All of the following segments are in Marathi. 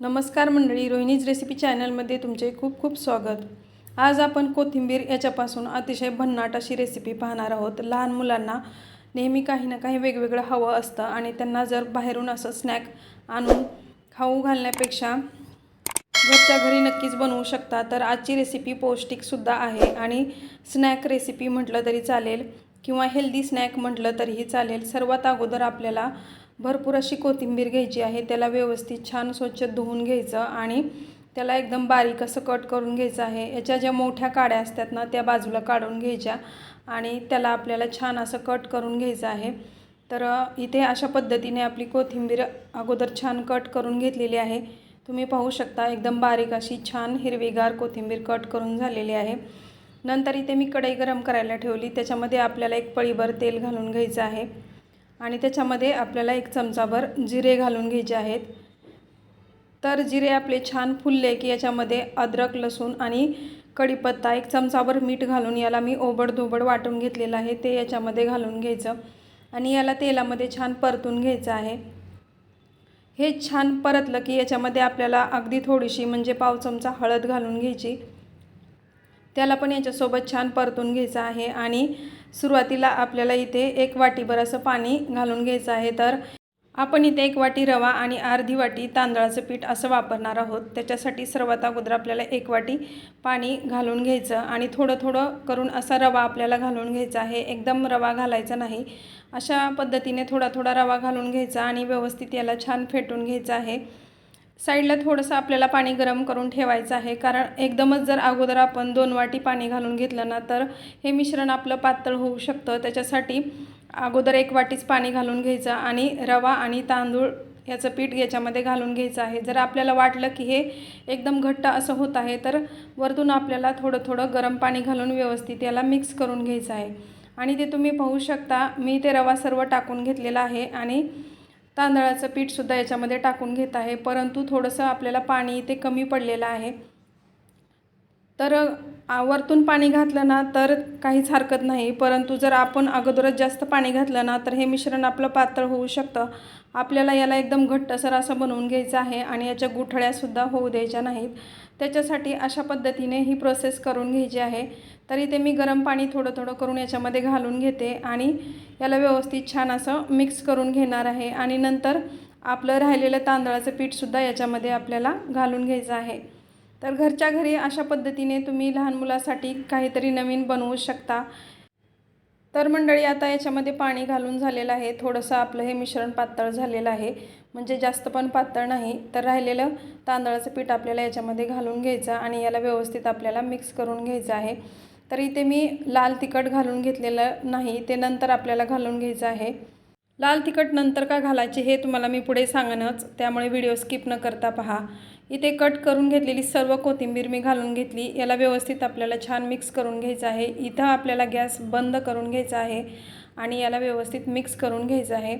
नमस्कार मंडळी रोहिणीज रेसिपी चॅनलमध्ये तुमचे खूप खूप स्वागत. आज आपण कोथिंबीर याच्यापासून अतिशय भन्नाट अशी रेसिपी पाहणार आहोत. लहान मुलांना नेहमी काही ना काही वेगवेगळं हवं असतं आणि त्यांना जर बाहेरून असं स्नॅक आणून खाऊ घालण्यापेक्षा घरच्या घरी नक्कीच बनवू शकता तर आजची रेसिपी पौष्टिकसुद्धा आहे आणि स्नॅक रेसिपी म्हटलं तरी चालेल किंवा हेल्दी स्नॅक म्हटलं तरीही चालेल. सर्वात अगोदर आपल्याला भरपूर अशी कोथिंबीर घ्यायची आहे. त्याला व्यवस्थित छान स्वच्छ धुवून घ्यायचं आणि त्याला एकदम बारीक असं कट करून घ्यायचं आहे. याच्या ज्या मोठ्या काड्या असतात ना त्या बाजूला काढून घ्यायच्या आणि त्याला आपल्याला छान असं कट करून घ्यायचं आहे. तर इथे अशा पद्धतीने आपली कोथिंबीर अगोदर छान कट करून घेतलेली आहे. तुम्ही पाहू शकता एकदम बारीक अशी छान हिरवीगार कोथिंबीर कट करून झालेली आहे. नंतर इथे मी कढई गरम करायला ठेवली. त्याच्यामध्ये आपल्याला एक पळीभर तेल घालून घ्यायचं आहे. आणि त्याच्यामध्ये आपल्याला एक चमचाभर जिरे घालून घ्यायचे आहेत. तर जिरे आपले छान फुलले की याच्यामध्ये अद्रक लसूण आणि कढीपत्ता एक चमचाभर मीठ घालून याला मी ओबडधोबड वाटून घेतलेलं आहे ते याच्यामध्ये घालून घ्यायचं. आणि याला तेलामध्ये छान परतून घ्यायचं आहे. हे छान परतलं की याच्यामध्ये आपल्याला अगदी थोडीशी म्हणजे पाव चमचा हळद घालून घ्यायची. त्याला पण याच्यासोबत छान परतून घ्यायचं आहे आणि सुरुवातीला आपल्याला इथे एक वाटीभर असं पाणी घालून घ्यायचं आहे. तर आपण इथे एक वाटी रवा आणि अर्धी वाटी तांदळाचं पीठ असं वापरणार आहोत. त्याच्यासाठी सर्वात अगोदर आपल्याला एक वाटी पाणी घालून घ्यायचं आणि थोडं थोडं करून असा रवा आपल्याला घालून घ्यायचा आहे. एकदम रवा घालायचा नाही. अशा पद्धतीने थोडा थोडा रवा घालून घ्यायचा आणि व्यवस्थित याला छान फेटून घ्यायचं आहे. साईडला थोडंसं आपल्याला पाणी गरम करून ठेवायचं आहे. कारण एकदमच जर अगोदर आपण दोन वाटी पाणी घालून घेतलं ना तर हे मिश्रण आपलं पातळ होऊ शकतं. त्याच्यासाठी अगोदर एक वाटीच पाणी घालून घ्यायचं आणि रवा आणि तांदूळ याचं पीठ याच्यामध्ये घालून घ्यायचं आहे. जर आपल्याला वाटलं की हे एकदम घट्ट असं होत आहे तर वरतून आपल्याला थोडं थोडं गरम पाणी घालून व्यवस्थित याला मिक्स करून घ्यायचं आहे. आणि ते तुम्ही पाहू शकता मी ते रवा सर्व टाकून घेतलेला आहे आणि तांदळाचं पीठसुद्धा याच्यामध्ये टाकून घेत आहे. परंतु थोडंसं आपल्याला पाणी इथे कमी पडलेलं आहे. तर आवर्तून वरतून पाणी घातलं ना तर काहीच हरकत नाही. परंतु जर आपण अगोदरच जास्त पाणी घातलं ना तर हे मिश्रण आपलं पातळ होऊ शकतं. आपल्याला याला एकदम घट्टसर असं बनवून घ्यायचं आहे आणि याच्या गुठळ्यासुद्धा होऊ द्यायच्या नाहीत. त्याच्यासाठी अशा पद्धतीने ही प्रोसेस करून घ्यायची आहे. तर इथे मी गरम पाणी थोडं थोडं करून याच्यामध्ये घालून घेते आणि याला व्यवस्थित छान असं मिक्स करून घेणार आहे. आणि नंतर आपलं राहिलेलं तांदळाचं पीठसुद्धा याच्यामध्ये आपल्याला घालून घ्यायचं आहे. तर घरच्या घरी अशा पद्धतीने तुम्ही लहान मुलासाठी काहीतरी नवीन बनवू शकता. तर मंडळी आता याच्यामध्ये पाणी घालून झालेलं आहे. थोडंसं आपलं हे मिश्रण पातळ झालेलं आहे. म्हणजे जास्त पण पातळ नाही. तर राहिलेलं तांदळाचं पीठ आपल्याला याच्यामध्ये घालून घ्यायचं आणि याला व्यवस्थित आपल्याला मिक्स करून घ्यायचं आहे. तर इथे मी लाल तिखट घालून घेतलेलं नाही. ते नंतर आपल्याला घालून घ्यायचं आहे. लाल तिखट नंतर का घालायचे हे तुम्हाला मी पुढे सांगणंच त्यामुळे व्हिडिओ स्किप न करता पहा. इथे कट करून घेतलेली सर्व कोथिंबीर मी घालून घेतली. याला व्यवस्थित आपल्याला छान मिक्स करून घ्यायचं आहे. इथं आपल्याला गॅस बंद करून घ्यायचा आहे आणि याला व्यवस्थित मिक्स करून घ्यायचं आहे.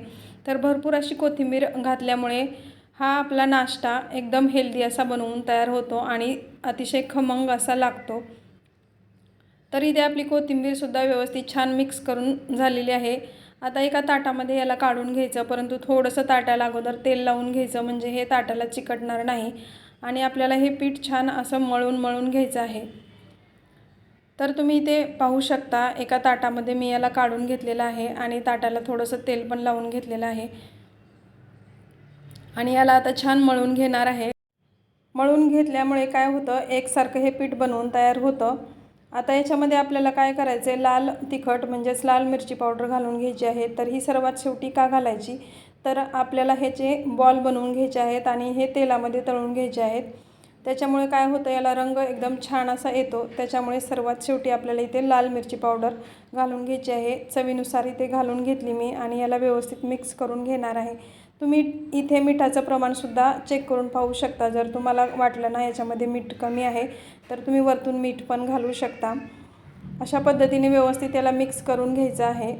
तर भरपूर अशी कोथिंबीर घातल्यामुळे हा आपला नाश्ता एकदम हेल्दी असा बनवून तयार होतो आणि अतिशय खमंग असा लागतो. तर इथे आपली कोथिंबीरसुद्धा व्यवस्थित छान मिक्स करून झालेली आहे. आता एका ताटामध्ये याला काढून घ्यायचं परंतु थोडंसं ताटाला अगोदर तेल लावून घ्यायचं म्हणजे हे ताटाला चिकटणार नाही आणि आपल्याला हे पीठ छान असं मळून मळून घ्यायचं आहे. तर तुम्ही इथे पाहू शकता एका ताटामध्ये मी याला काढून घेतलेलं आहे आणि ताटाला थोडंसं तेल पण लावून घेतलेलं आहे. आणि याला आता छान मळून घेणार आहे. मळून घेतल्यामुळे काय होतं एकसारखं हे पीठ बनवून तयार होतं. आता याच्यामध्ये आपल्याला काय करायचं आहे लाल तिखट म्हणजेच लाल मिरची पावडर घालून घ्यायची आहे. तर ही सर्वात शेवटी का घालायची? तर आपल्याला ह्याचे बॉल बनवून घ्यायचे आहेत आणि हे तेलामध्ये तळून घ्यायचे आहेत. त्याच्यामुळे काय होतं? याला रंग एकदम छान असा येतो. त्याच्यामुळे सर्वात शेवटी आपल्याला इथे लाल मिरची पावडर घालून घ्यायची आहे. चवीनुसार इथे घालून घेतली मी आणि याला व्यवस्थित मिक्स करून घेणार आहे. तुम्ही इथे मिठाचं प्रमाणसुद्धा चेक करून पाहू शकता. जर तुम्हाला वाटलं ना याच्यामध्ये मीठ कमी आहे तर तुम्ही वरतून मीठ पण घालू शकता. अशा पद्धतीने व्यवस्थित याला मिक्स करून घ्यायचं आहे.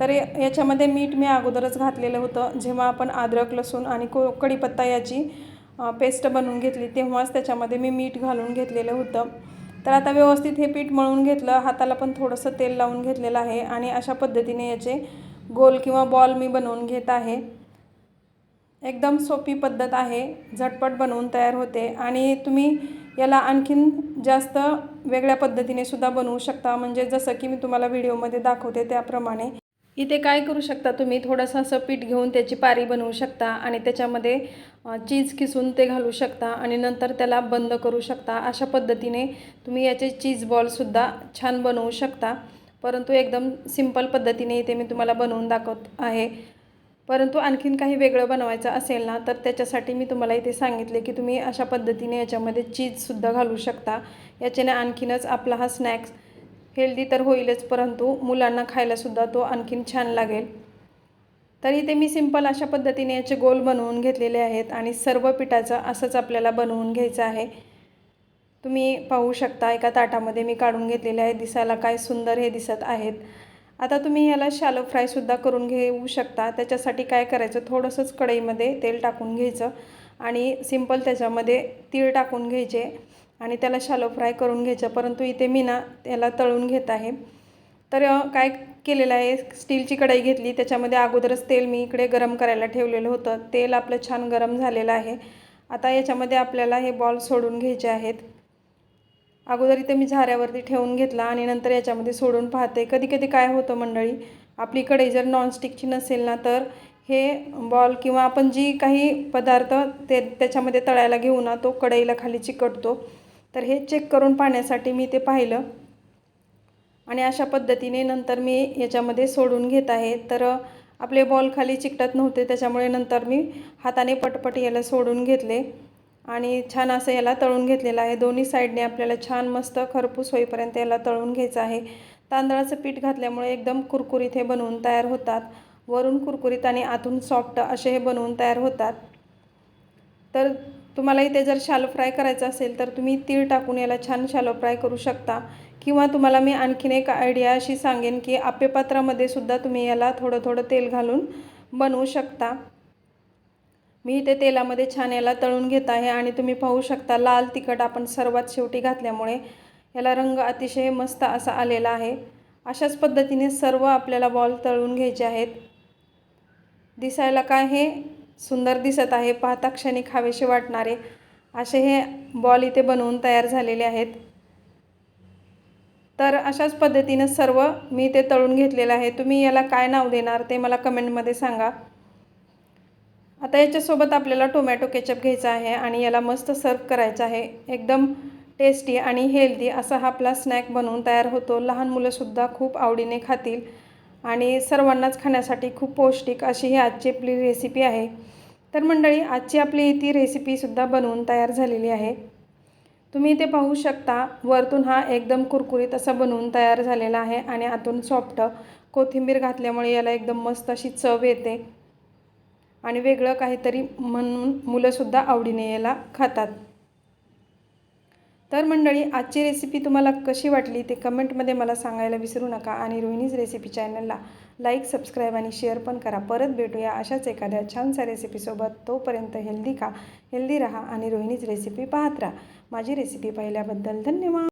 तर याच्यामध्ये मीठ मी अगोदरच घातलेलं होतं. जेव्हा आपण अद्रक लसूण आणि को कढीपत्ता याची पेस्ट बनवून घेतली तेव्हाच त्याच्यामध्ये मी मीठ घालून घेतलेलं होतं. तर आता व्यवस्थित हे पीठ मळून घेतलं. हाताला पण थोडंसं तेल लावून घेतलेलं आहे आणि अशा पद्धतीने याचे गोल किंवा बॉल मी बनवून घेत आहे. एकदम सोपी पद्धत आहे. झटपट बनवून तयार होते आणि तुम्ही याला आणखीन जास्त वेगळ्या पद्धतीने सुद्धा बनवू शकता. म्हणजे जसं की मी तुम्हाला व्हिडिओमध्ये दाखवते त्याप्रमाणे. इथे काय करू शकता तुम्ही? थोडंसं असं पीठ घेऊन त्याची पारी बनवू शकता आणि त्याच्यामध्ये चीज किसून ते घालू शकता आणि नंतर त्याला बंद करू शकता. अशा पद्धतीने तुम्ही याचे चीज बॉलसुद्धा छान बनवू शकता. परंतु एकदम सिंपल पद्धतीने इथे मी तुम्हाला बनवून दाखवत आहे. परंतु आणखीन काही वेगळं बनवायचं असेल ना तर त्याच्यासाठी मी तुम्हाला इथे सांगितले की तुम्ही अशा पद्धतीने याच्यामध्ये चीजसुद्धा घालू शकता. याच्याने आणखीनच आपला हा स्नॅक्स हेल्दी तर होईलच परंतु मुलांना खायलासुद्धा तो आणखीन छान लागेल. तर इथे मी सिंपल अशा पद्धतीने याचे गोल बनवून घेतलेले आहेत आणि सर्व पिठाचं असंच आपल्याला बनवून घ्यायचं आहे. तुम्ही पाहू शकता एका ताटामध्ये मी काढून घेतलेले आहे. दिसायला काय सुंदर हे दिसत आहेत. आता तुम्ही याला शॅलो फ्रायसुद्धा करून घेऊ शकता. त्याच्यासाठी काय करायचं? थोडंसंच कढईमध्ये तेल टाकून घ्यायचं आणि सिंपल त्याच्यामध्ये तीळ टाकून घ्यायचे आणि त्याला शॅलो फ्राय करून घ्यायचं. परंतु इथे मी ना त्याला तळून घेत आहे. तर काय केलेलं आहे? स्टीलची कढई घेतली. त्याच्यामध्ये अगोदरच तेल मी इकडे गरम करायला ठेवलेलं होतं. तेल आपलं छान गरम झालेलं आहे. आता याच्यामध्ये आपल्याला हे बॉल सोडून घ्यायचे आहेत. अगोदर इथे मी झाऱ्यावरती ठेवून घेतला आणि नंतर याच्यामध्ये सोडून पाहते. कधी कधी काय होतं मंडळी आपली कढई जर नॉनस्टिकची नसेल ना तर हे बॉल किंवा आपण जी काही पदार्थ ते त्याच्यामध्ये तळायला घेऊ ना तो कढईला खाली चिकटतो. तर हे चेक करून पाहण्यासाठी मी ते पाहिलं. आणि अशा पद्धतीने नंतर मी याच्यामध्ये सोडून घेत आहे. तर आपले बॉल खाली चिकटत नव्हते त्याच्यामुळे नंतर मी हाताने पटपट याला सोडून घेतले. आणि छान असं याला तळून घेतलेलं आहे. दोन्ही साईडने आपल्याला छान मस्त खरपूस होईपर्यंत याला तळून घ्यायचं आहे. तांदळाचं पीठ घातल्यामुळे एकदम कुरकुरीत हे बनवून तयार होतात. वरून कुरकुरीत आणि आतून सॉफ्ट असे हे बनवून तयार होतात. तर तुम्हाला इथे जर शालो फ्राय करायचं असेल तर तुम्ही तीळ टाकून याला छान शालो फ्राय करू शकता. किंवा तुम्हाला मी आणखीन एक आयडिया अशी सांगेन की आप्यपात्रामध्ये सुद्धा तुम्ही याला थोडं थोडं तेल घालून बनवू शकता. मी इथे तेलामध्ये छान याला तळून घेत आहे आणि तुम्ही पाहू शकता लाल तिखट आपण सर्वात शेवटी घातल्यामुळे याला रंग अतिशय मस्त असा आलेला आहे. अशाच पद्धतीने सर्व आपल्याला बॉल तळून घ्यायचे आहेत. दिसायला काय हे सुंदर दिसत आहे पाहता क्षणी खावेसे वाटणारे असे हे बॉल इथे बनवून तयार झालेले आहेत. तर अशाच पद्धतीनं सर्व मी ते तळून घेतलेलं आहे. तुम्ही याला काय नाव देणार ते मला कमेंटमध्ये सांगा. आता याच्यासोबत आपल्याला टोमॅटो केचप घ्यायचा आहे आणि याला मस्त सर्व करायचं आहे. एकदम टेस्टी आणि हेल्दी असा हा आपला स्नॅक बनवून तयार होतो. लहान मुलंसुद्धा खूप आवडीने खातील आणि सर्वांनाच खाण्यासाठी खूप पौष्टिक अशी ही आजची आपली रेसिपी आहे. तर मंडळी आजची आपली ती रेसिपीसुद्धा बनवून तयार झालेली आहे. तुम्ही इथे पाहू शकता वरतून हा एकदम कुरकुरीत असा बनवून तयार झालेला आहे आणि आतून सॉफ्ट कोथिंबीर घातल्यामुळे याला एकदम मस्त अशी चव येते. आणि वेगळं काहीतरी म्हणून मुलंसुद्धा आवडीने याला खातात. तर मंडळी आजची रेसिपी तुम्हाला कशी वाटली ते कमेंटमध्ये मला सांगायला विसरू नका आणि रोहिणीज रेसिपी चॅनलला लाईक सबस्क्राईब आणि शेअर पण करा. परत भेटूया अशाच एखाद्या छानशा रेसिपीसोबत तोपर्यंत हेल्दी खा हेल्दी राहा आणि रोहिणीज रेसिपी पाहत राहा. माझी रेसिपी पाहिल्याबद्दल धन्यवाद.